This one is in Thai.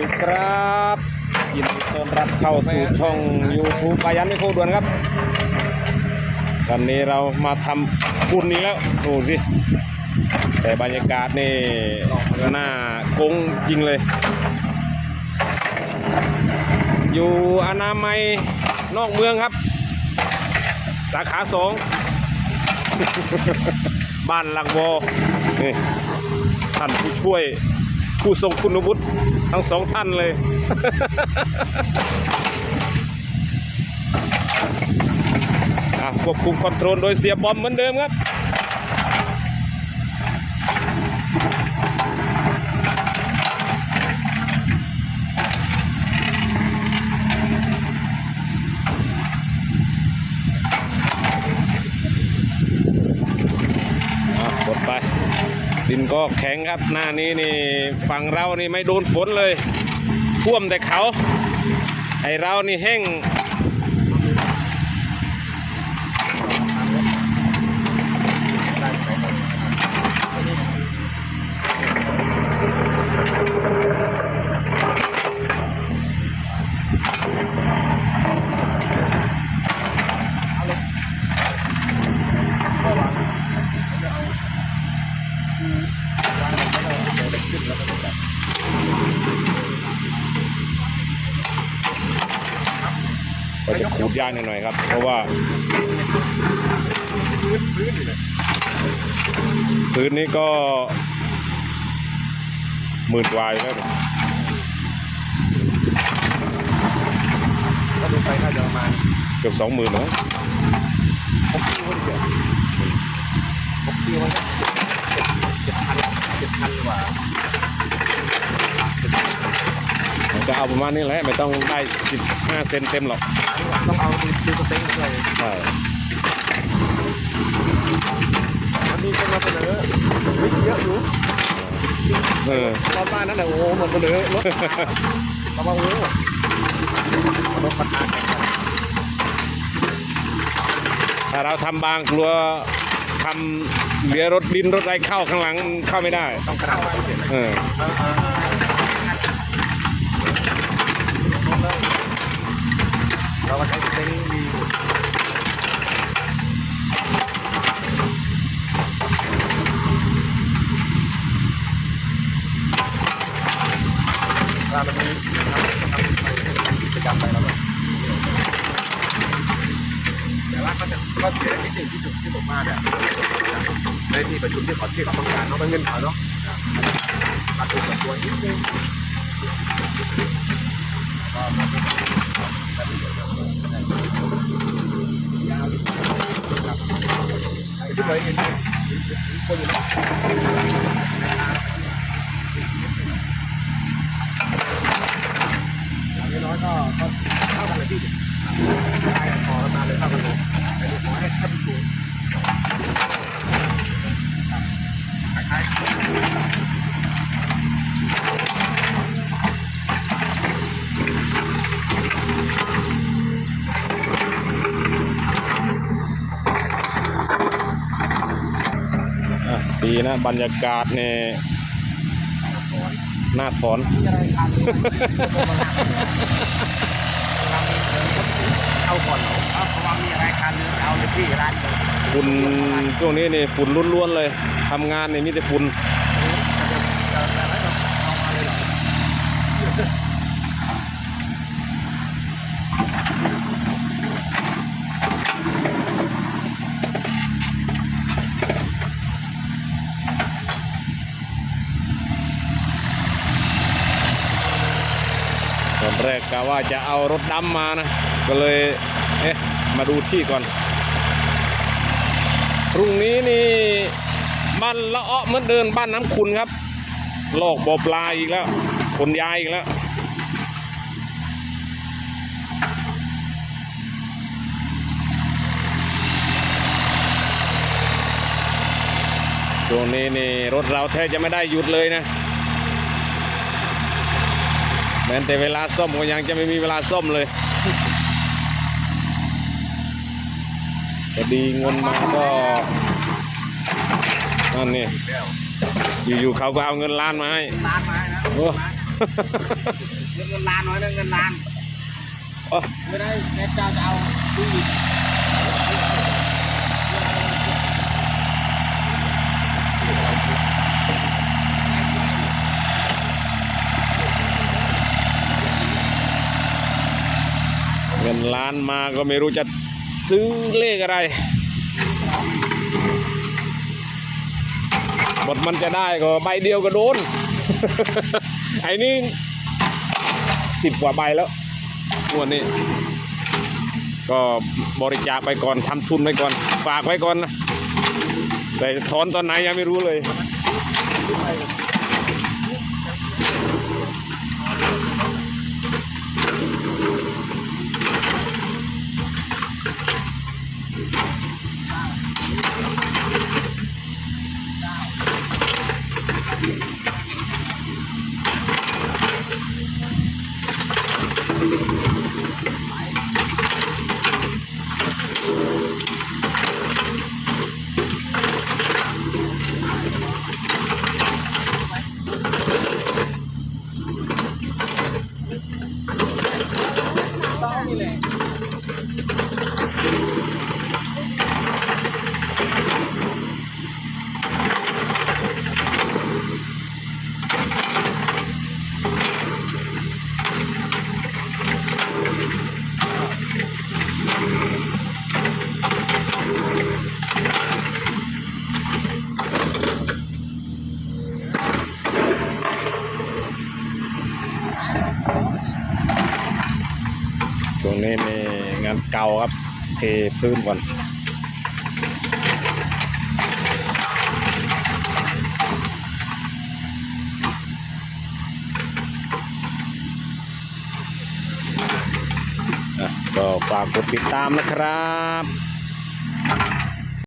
ดีครับยินดีต้อนรับเข้าสู่ช่อง YouTube ปายันไม่โคด่วนครับวันนี้เรามาทำฝุ่นนี้แล้วดูสิ แต่บรรยากาศนี่น่ากงจริงเลย อยู่อนามัยนอกเมืองครับ สาขาสองบ้านหลักวอนี่ท่านผู้ช่วย ผู้ทรงคุณวุฒิทั้งสองท่านเลย ควบคุมคอนโทรลโดยเสียบอมเหมือนเดิมครับ อะกดไป ดินก็แข็งครับหน้านี้นี่ฝั่งเรานี่ไม่โดนฝนเลยท่วมแต่เขาไอเรานี่แห้ง ก็จะขูดยากหน่อยๆครับ เพราะว่า พื้นนี้ก็หมื่นกวายแล้วเนี่ยก็ดูไปน่าจะประมาณเกือบสองหมื่นนะหกคิวเดียวหกคิวมันก็เจ็ดพันเจ็ดพันกว่า มันก็เอาประมาณนี้แหละไม่ต้องได้สิบห้าเซนเต็มหรอก ต้องเอาดูดูสเต็งด้วยใช่มันมีคนมาเสนอวิกเยอะอยู่เออตอนบ้านนั้นแหละโอ้โหมันเสนอรถเราบอกโอ้โหรถประธานแข่งกันถ้าเราทำบางกลัวทำเหลือรถดินรถอะไรเข้าข้างหลังเข้าไม่ได้ ต้องขนาดไหนเสร็จเออ เราก็ใช้สเต็งมีถ้ามันมีทำทำกิจกรรมไปแล้วก็แต่ว่าก็จะก็เสียนิดหนึ่งที่จุดที่ผมมาเนี่ยในที่ประชุมที่ขอที่กับต้องารเนาะมันเงินเขาเนาะตัดตัวส่วนตัวนิดนึง อ้ที่เคยเห็นคนอยู่นะอย่างน้อยก็ก็เท่ากันเลยพี่ได้พอแล้วมาเลยเข้ากันเดีนะ บรรยากาศเนี่ยน่าถอนๆอะไรทานเอาก่อนเหรอเอาเพราะว่ามีอะไรทานเนื้อเอาเลยพี่ร้านเลยฝุ่นช่วงนี้นี่ฝุ่นล้วนๆเลยทำงานนี่มีแต่ฝุ่น อนแรกกะว่าจะเอารถดำมานะ ก็เลยเอ๊ะมาดูที่ก่อน พรุ่งนี้นี่บ้านละเอ้อเหมือนเดินบ้านน้ำคุณครับลอกบ่อปลาอีกแล้วขนยายอีกแล้วช่วงนี้นี่รถเราแทบจะไม่ได้หยุดเลยนะ แม้แต่เวลาซ่อมก็ยังจะไม่มีเวลาซ่อมเลยพอดีเงินมาก็นั่นนี่แล้วอยู่ๆเขาก็เอาเงินล้านมาให้ร้านมานะโอ้เงินล้านน้อยนะเงินล้านอ๋อไม่ได้แม่เจ้าจะเอาดูอีก ล้านมาก็ไม่รู้จะซื้อเลขอะไร บทมันจะได้ก็ใบเดียวก็โดน ไอ้นี่สิบกว่าใบแล้วงวดนี้ ก็บริจาคไปก่อนทำทุนไว้ก่อน ฝากไว้ก่อนนะ แต่ถอนตอนไหนยังไม่รู้เลย งนี้มีงานเก่าครับ เทพื้นก่อนอะก็ฝากกดติดตามนะครับ